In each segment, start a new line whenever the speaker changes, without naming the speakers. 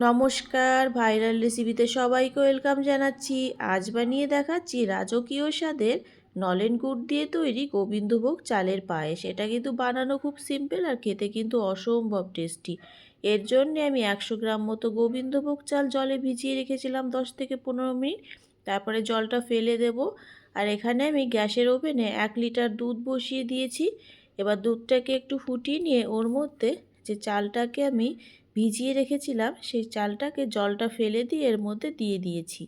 নমস্কার, ভাইরাল রেসিপিতে সবাইকে ওয়েলকাম জানাচ্ছি। আজ বানিয়ে দেখাচ্ছি রাজকীয় স্বাদের নলেন গুড় দিয়ে তৈরি গোবিন্দভোগ চালের পায়েস। এটা কিন্তু বানানো খুব সিম্পল আর খেতে কিন্তু অসম্ভব টেস্টি এর জন্য আমি একশো গ্রাম মতো গোবিন্দভোগ চাল জলে ভিজিয়ে রেখেছিলাম দশ থেকে পনেরো মিনিট। তারপরে জলটা ফেলে দেব। আর এখানে আমি গ্যাসের ওভেনে এক লিটার দুধ বসিয়ে দিয়েছি। এবার দুধটাকে একটু ফুটিয়ে নিয়ে ওর মধ্যে যে চালটাকে আমি ভিজিয়ে রেখেছিলাম, সেই চালটাকে জলটা ফেলে দিয়ে এর মধ্যে দিয়ে দিয়েছি।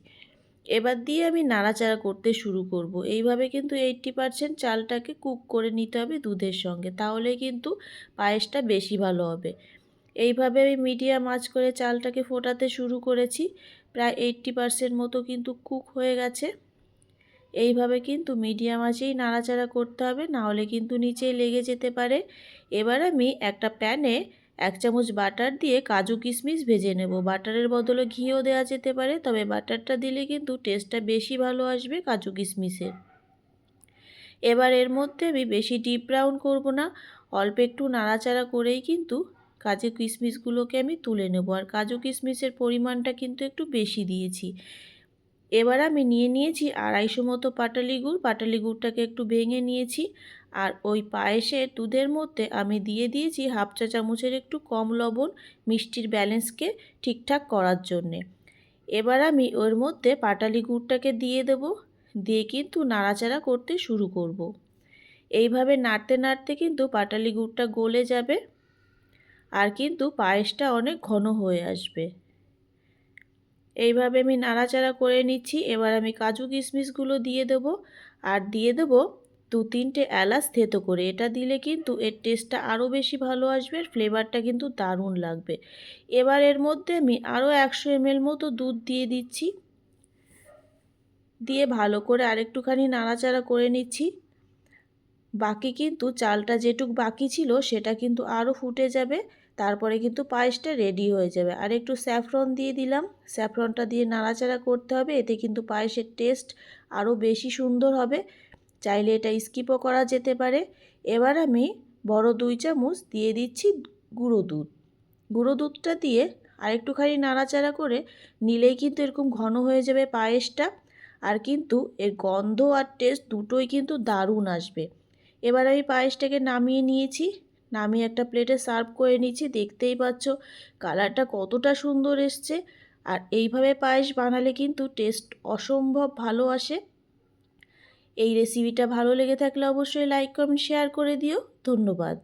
এবার দিয়ে আমি নাড়াচাড়া করতে শুরু করব। এইভাবে কিন্তু এইট্টি পারসেন্ট চালটাকে কুক করে নিতে হবে দুধের সঙ্গে তাহলে কিন্তু পায়েসটা বেশি ভালো হবে। এইভাবে আমি মিডিয়াম আঁচ করে চালটাকে ফোটাতে শুরু করেছি, প্রায় এইট্টি পারসেন্ট মতো কিন্তু কুক হয়ে গেছে। এইভাবে কিন্তু মিডিয়াম আঁচেই নাড়াচাড়া করতে হবে, নাহলে কিন্তু নিচেই লেগে যেতে পারে। এবার আমি একটা প্যানে এক চামচ বাটার দিয়ে কাজু কিশমিশ ভেজে নেব। বাটারের বদলে ঘিও দেওয়া যেতে পারে, তবে বাটারটা দিলে কিন্তু টেস্টটা বেশি ভালো আসবে কাজু কিশমিশের। এবার এর মধ্যে আমি বেশি ডিপ ব্রাউন করব না, অল্প একটু নাড়াচাড়া করেই কিন্তু কাজু কিশমিশগুলোকে আমি তুলে নেব। আর কাজু কিশমিশের পরিমাণটা কিন্তু একটু বেশি দিয়েছি। এবার আমি নিয়ে নিয়েছি আড়াইশো মতো পাটালি গুড় পাটালি গুড়টাকে একটু ভেঙে নিয়েছি আর ওই পায়েসের দুধের মধ্যে আমি দিয়ে দিয়েছি হাফ চা চামচের একটু কম লবণ মিষ্টির ব্যালেন্সকে ঠিকঠাক করার জন্যে। এবার আমি ওর মধ্যে পাটালি গুড়টাকে দিয়ে দেব, দিয়ে কিন্তু নাড়াচাড়া করতে শুরু করব। এইভাবে নাড়তে নাড়তে কিন্তু পাটালি গুড়টা গলে যাবে আর কিন্তু পায়েসটা অনেক ঘন হয়ে আসবে। এইভাবে আমি নাড়াচাড়া করে নিচ্ছি। এবার আমি কাজু কিশমিশগুলো দিয়ে দেব। আর দিয়ে দেব দু তিনটে এলাচ থেতো করে। এটা দিলে কিন্তু এর টেস্টটা আরও বেশি ভালো আসবে আর ফ্লেভারটা কিন্তু দারুণ লাগবে। এবার এর মধ্যে আমি আরও একশো এমএল মতো দুধ দিয়ে দিচ্ছি। দিয়ে ভালো করে আরেকটুখানি নাড়াচাড়া করে নিচ্ছি। বাকি কিন্তু চালটা যেটুক বাকি ছিল সেটা কিন্তু আরও ফুটে যাবে। তারপরে কিন্তু পায়েসটা রেডি হয়ে যাবে। আর একটু স্যাফরন দিয়ে দিলাম। স্যাফরনটা দিয়ে নাড়াচাড়া করতে হবে। এতে কিন্তু পায়েসের টেস্ট আরও বেশি সুন্দর হবে। চাইলে এটা স্কিপও করা যেতে পারে। এবার আমি বড় দুই চামচ দিয়ে দিচ্ছি গুঁড়ো দুধ। গুঁড়ো দুধটা দিয়ে আরেকটুখানি নাড়াচাড়া করে নিলেই কিন্তু এরকম ঘন হয়ে যাবে পায়েসটা। আর কিন্তু এর গন্ধ আর টেস্ট দুটোই কিন্তু দারুণ আসবে। এবার আমি পায়েসটাকে নামিয়ে নিয়েছি। নামিয়ে একটা প্লেটে সার্ভ করে নিয়েছি দেখতেই পাচ্ছ কালারটা কতটা সুন্দর এসছে। আর এইভাবে পায়েস বানালে কিন্তু টেস্ট অসম্ভব ভালো আসে। এই রেসিপিটা ভালো লেগে থাকলে অবশ্যই লাইক কমেন্ট শেয়ার করে দিও। ধন্যবাদ।